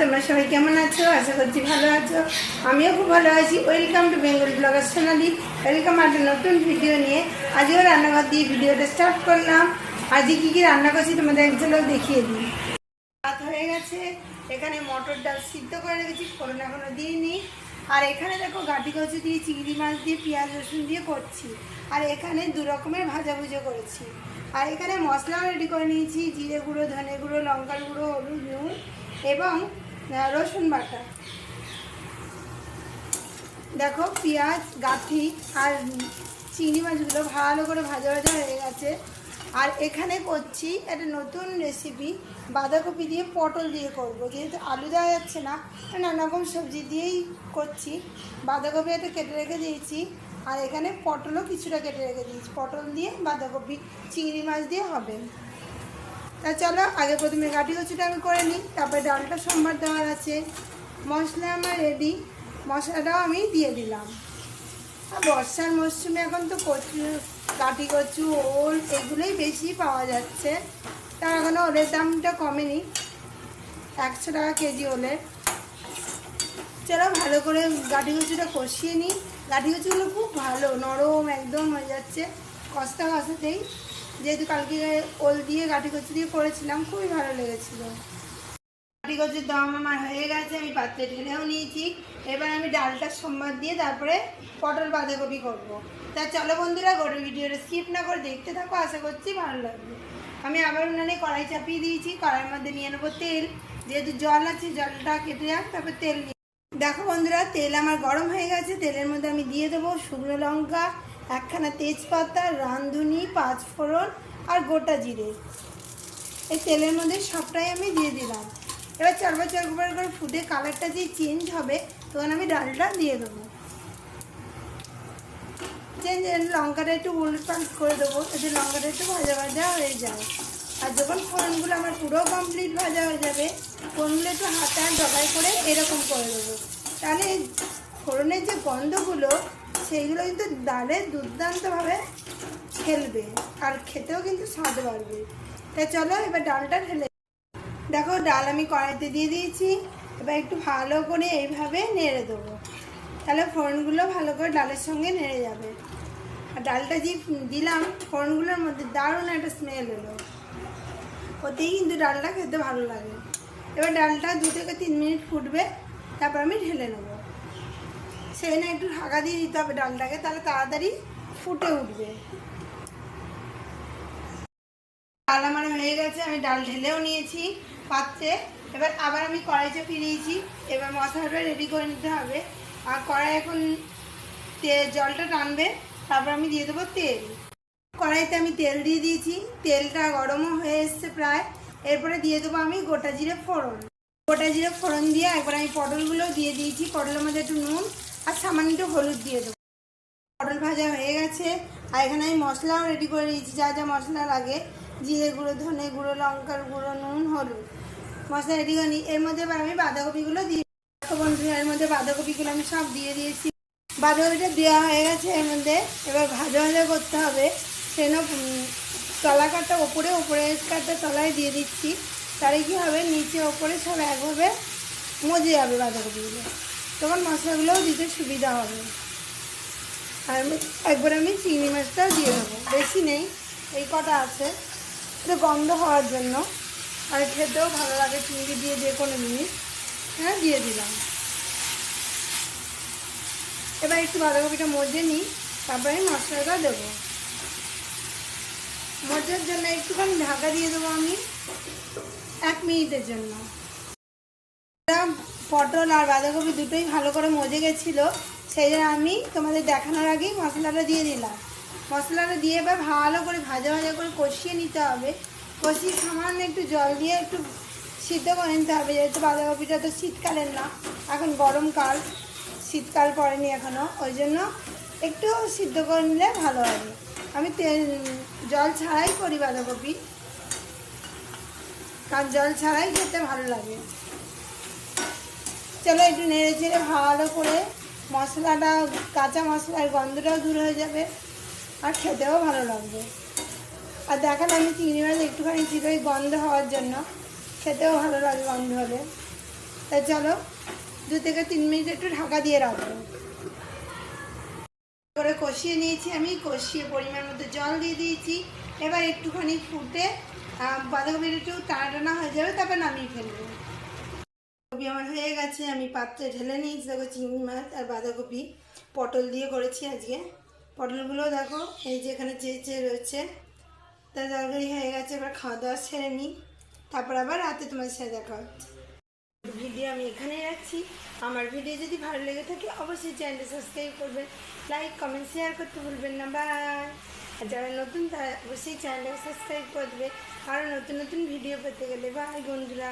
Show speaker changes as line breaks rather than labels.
তোমরা সবাই কেমন আছো? আশা করছি ভালো আছো। আমিও খুব ভালো আছি। Welcome to Bengal blogger Sonali welcome একটা নতুন ভিডিও নিয়ে। আজও রান্নাঘর দিয়ে ভিডিওটা স্টার্ট করলাম। আজকে কী কী রান্না করছি তোমাদের এক ঝলক দেখিয়ে দিই। ভাত হয়ে গেছে। এখানে মটর ডাল সিদ্ধ করে রেখেছি, ফোড়ন এখনও দিইনি। আর এখানে দেখো গাটি কচু দিয়ে, চিংড়ি মাছ দিয়ে, পেঁয়াজ, রসুন দিয়ে করছি। আর এখানে দু রকমের ভাজা ভুজো করেছি। আর এখানে মশলাও রেডি করে নিয়েছি। জিরে গুঁড়ো, ধনে গুঁড়ো, লঙ্কার গুঁড়ো, হলুদ, নুন এবং রসুন বাটা। দেখো, পেঁয়াজ, গাঠি আর চিংড়ি মাছগুলো ভালো করে ভাজা ভাজা হয়ে গেছে। আর এখানে করছি একটা নতুন রেসিপি বাঁধাকপি দিয়ে পটল দিয়ে করব। যেহেতু আলু দেওয়া যাচ্ছে না নানা রকম সবজি দিয়েই করছি। বাঁধাকপি একটা কেটে রেখে দিয়েছি, আর এখানে পটলও কিছুটা কেটে রেখে দিয়েছি। পটল দিয়ে বাঁধাকপি, চিংড়ি মাছ দিয়ে হবে। তা চলো, আগে প্রথমে গাটি কচুটা আমি করে নিই, তারপরে ডালটা সোমবার দেওয়ার আছে। মশলা আমার রেডি মশলাটাও আমি দিয়ে দিলাম। আর বর্ষার মরশুমে এখন তো কচু কাটি কচু, ওল এগুলোই বেশি পাওয়া যাচ্ছে। তার এখনও ওলের দামটা কমেনি, একশো টাকা কেজি ওলের। চলো, ভালো করে গাঠি কচুটা কষিয়ে নিই। গাঠি কচুগুলো খুব ভালো, নরম একদম হয়ে যাচ্ছে, কষতে কষাতেই যেহেতু কালকে ওল দিয়ে গাঠি কচু দিয়ে করেছিলাম, খুবই ভালো লেগেছিলো। গাঠি কচুর দম আমার হয়ে গেছে, আমি পাত্রে ঢেলেও নিয়েছি। এবার আমি ডালটা সোমবার দিয়ে তারপরে পটল বাঁধাকপি করব। তা চলো বন্ধুরা, গোটা ভিডিওটা স্কিপ না করে দেখতে থাকো, আশা করছি ভালো লাগবে। আমি আবার উনানে কড়াই চাপিয়ে দিয়েছি, কড়াইয়ের মধ্যে নিয়ে নেব তেল। যেহেতু জল আছে, জলটা কেটে যাক, তারপর তেল নিয়ে দেখো বন্ধুরা, তেল আমার গরম হয়ে গেছে, তেলের মধ্যে আমি দিয়ে দেবো শুকনো লঙ্কা একখানা তেজপাতা, রাঁধুনি পাঁচ ফোড়ন আর গোটা জিরে। এই তেলের মধ্যে সবটাই আমি দিয়ে দিলাম। এবার চারবার চারবার করে ফুটে কালারটা যে চেঞ্জ হবে, তখন আমি ডালটা দিয়ে দেবো। চেঞ্জ লঙ্কাটা একটু উল্ট করে দেবো, এতে লঙ্কাটা একটু ভাজা ভাজা হয়ে যায়। আর যখন ফোড়নগুলো আমার পুরো কমপ্লিট ভাজা হয়ে যাবে, ফোড়নগুলো একটু হাতে ডগাই করে এরকম করে দেবো। তাহলে ফোড়নের যে গন্ধগুলো সেইগুলো কিন্তু ডালে দুর্দান্তভাবে খেলবে আর খেতেও কিন্তু স্বাদ বাড়বে। তাই চলো এবার ডালটা ঢেলে দেখো ডাল আমি কড়াইতে দিয়ে দিয়েছি, এবার একটু ভালো করে এইভাবে নেড়ে দেবো। তাহলে ফোড়নগুলো ভালো করে ডালের সঙ্গে নেড়ে যাবে। আর ডালটা যে দিলাম, ফোড়নগুলোর মধ্যে দারুণ একটা স্মেল এলো। ওতেই কিন্তু ডালটা খেতে ভালো লাগে। এবার ডালটা দু থেকে তিন মিনিট ফুটবে, তারপর আমি ঢেলে নেব। সেই একটু ঢাকা দিয়ে দিতে হবে ডালটাকে, তাহলে তাড়াতাড়ি ফুটে উঠবে। ডাল আমার হয়ে গেছে, আমি ডাল ঢেলেও নিয়েছি পাত্রে। এবার আবার আমি কড়াই ফিরিয়েছি, এবার মশলাটা রেডি করে নিতে হবে। আর কড়াই এখন তে- জলটা টানবে, তারপর আমি দিয়ে দেবো তেল। কড়াইতে আমি তেল দিয়ে দিয়েছি, তেলটা গরমও হয়ে এসছে প্রায়। এরপরে দিয়ে দেবো আমি গোটা জিরে ফোড়ন। গোটা জিরে ফোড়ন দিয়ে একবার আমি পটলগুলো দিয়ে দিয়েছি। পটলের মধ্যে একটু নুন আর সামান্য একটু হলুদ দিয়ে দেবো। পটল ভাজা হয়ে গেছে। আর এখানে আমি মশলাও রেডি করে দিয়েছি। যা যা মশলা লাগে। জিরে গুঁড়ো ধনে গুঁড়ো লঙ্কার গুঁড়ো নুন হলুদ। মশলা রেডি করে নিই। এর মধ্যে এবার আমি বাঁধাকপিগুলো দিয়ে বন্ধুরা এর মধ্যে বাঁধাকপিগুলো আমি সব দিয়ে দিয়েছি। বাঁধাকপিটা দেওয়া হয়ে গেছে এর মধ্যে। এবার ভাজা ভাজা করতে হবে। উম, তলা কাটটা ওপরে ওপরে কাটটা তলায় দিয়ে দিচ্ছি। তাহলে কী হবে? নিচে ওপরে সব একভাবে মজে যাবে বাঁধাকপিগুলো। তখন মশলাগুলোও দিতে সুবিধা হবে। আর একবার আমি চিংড়ি মাছটাও দিয়ে দেবো। বেশি নেই, এই কটা আছে। একটু গন্ধ হওয়ার জন্য। আর খেতেও ভালো লাগে, চিংড়ি দিয়ে যে কোনো জিনিস। হ্যাঁ দিয়ে দিলাম। এবার একটু বাঁধাকপিটা মজে নিই, তারপরে আমি মশলাটা দেবো। মজার জন্য একটুখানি ঢাকা দিয়ে দেবো আমি, এক মিনিটের জন্য। পটল আর বাঁধাকপি দুটোই ভালো করে মজে গেছিল, সেই জন্য আমি তোমাদের দেখানোর আগেই মশলাটা দিয়ে দিলাম। মশলাটা দিয়ে এবার ভালো করে ভাজা ভাজা করে কষিয়ে নিতে হবে। কষিয়ে সামান্য একটু জল দিয়ে একটু সিদ্ধ করে নিতে হবে, যেহেতু বাঁধাকপিটা তো শীতকালের না, এখন গরমকাল, শীতকাল পড়েনি এখনও ওই জন্য একটু সিদ্ধ করে নিলে ভালো হবে। আমি জল ছাড়াই করি বাঁধাকপি। কারণ জল ছাড়াই খেতে ভালো লাগে। চলো একটু নেড়ে চেড়ে ভালো করে মশলাটা, কাঁচা মশলার গন্ধটাও দূর হয়ে যাবে আর খেতেও ভালো লাগবে। আর দেখালাম আমি চিংড়ি মাছ একটুখানি ছিল গন্ধ হওয়ার জন্য খেতেও ভালো লাগে গন্ধ হলে। তাই চলো, দু থেকে তিন মিনিট একটু ঢাকা দিয়ে রাখব। করে কষিয়ে নিয়েছি। আমি কষিয়ে পরিমাণ মতো জল দিয়ে দিয়েছি। এবার একটুখানি ফুটে বাঁধাকপির একটু টানা টানা হয়ে যাবে, তারপর নামিয়ে ফেলব। কপি আমার হয়ে গেছে, আমি পাত্রে ঢেলে নিয়েছি। দেখো চিংড়ি মাছ আর বাঁধাকপি পটল দিয়ে করেছি আজকে। পটলগুলো দেখো, এই যে এখানে চেয়ে চেয়ে রয়েছে। তার তরকারি হয়ে গেছে, এবার খাওয়া দাওয়া সেরে নিই। তারপর আবার রাতে তোমার সাথে দেখা হচ্ছে। ভিডিও আমি এখানেই রাখছি। আমার ভিডিও যদি ভালো লেগে থাকে, অবশ্যই চ্যানেলটি সাবস্ক্রাইব করবেন লাইক কমেন্ট শেয়ার করতে ভুলবেন না। বাই আর যারা নতুন, তারা অবশ্যই চ্যানেলটাকে সাবস্ক্রাইব করবে আরও নতুন নতুন ভিডিও পেতে গেলে। বাই বন্ধুরা!